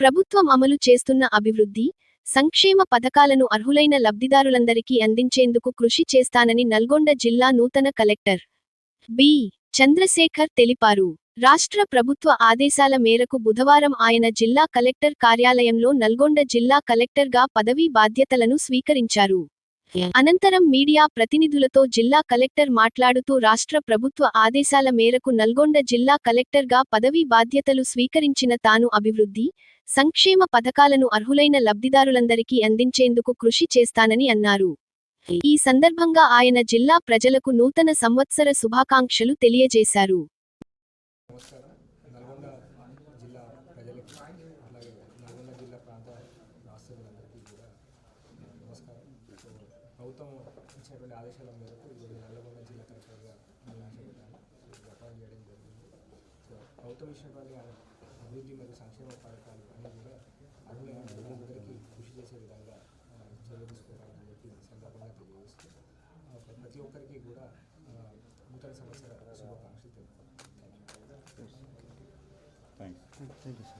ప్రభుత్వం అమలు చేస్తున్న అభివృద్ధి సంక్షేమ పథకాలను అర్హులైన లబ్ధిదారులందరికీ అందించేందుకు కృషి చేస్తానని నల్గొండ జిల్లా నూతన కలెక్టర్ బి. చంద్రశేఖర్ తెలిపారు. రాష్ట్ర ప్రభుత్వ ఆదేశాల మేరకు బుధవారం ఆయన జిల్లా కలెక్టర్ కార్యాలయంలో నల్గొండ జిల్లా కలెక్టర్గా పదవీ బాధ్యతలను స్వీకరించారు. అనంతరం మీడియా ప్రతినిధులతో జిల్లా కలెక్టర్ మాట్లాడుతూ రాష్ట్ర ప్రభుత్వ ఆదేశాల మేరకు నల్గొండ జిల్లా కలెక్టర్గా పదవీ బాధ్యతలు స్వీకరించిన తాను అభివృద్ధి సంక్షేమ పథకాలను అర్హులైన లబ్ధిదారులందరికీ అందించేందుకు కృషి చేస్తానని అన్నారు. ఈ సందర్భంగా ఆయన జిల్లా ప్రజలకు నూతన సంవత్సర శుభాకాంక్షలు తెలియజేశారు నమస్కారం నల్గొండ జిల్లా ప్రజలకి అలాగే నల్గొండ జిల్లా ప్రాంత వాస్తవులందరికీ కూడా నమస్కారం సో ప్రభుత్వం ఇచ్చినటువంటి ఆదేశాల మేరకు ఈరోజు నల్గొండ జిల్లా కలెక్టర్గా అపాయింట్ చేయడం జరిగింది. సో ప్రభుత్వం ఇచ్చినటువంటి అభివృద్ధి మరియు సంక్షేమ పథకాలు అన్నీ కూడా అర్హులైన ప్రజలందరికీ కృషి చేసే విధంగా ఆ, చర్య తీసుకోవాలని చెప్పి సందర్భంగా తెలియజేస్తూ ప్రతి ఒక్కరికి కూడా నూతన సంవత్సర శుభాకాంక్షలు తెలుపుతాను థ్యాంక్ యూ థ్యాంక్స్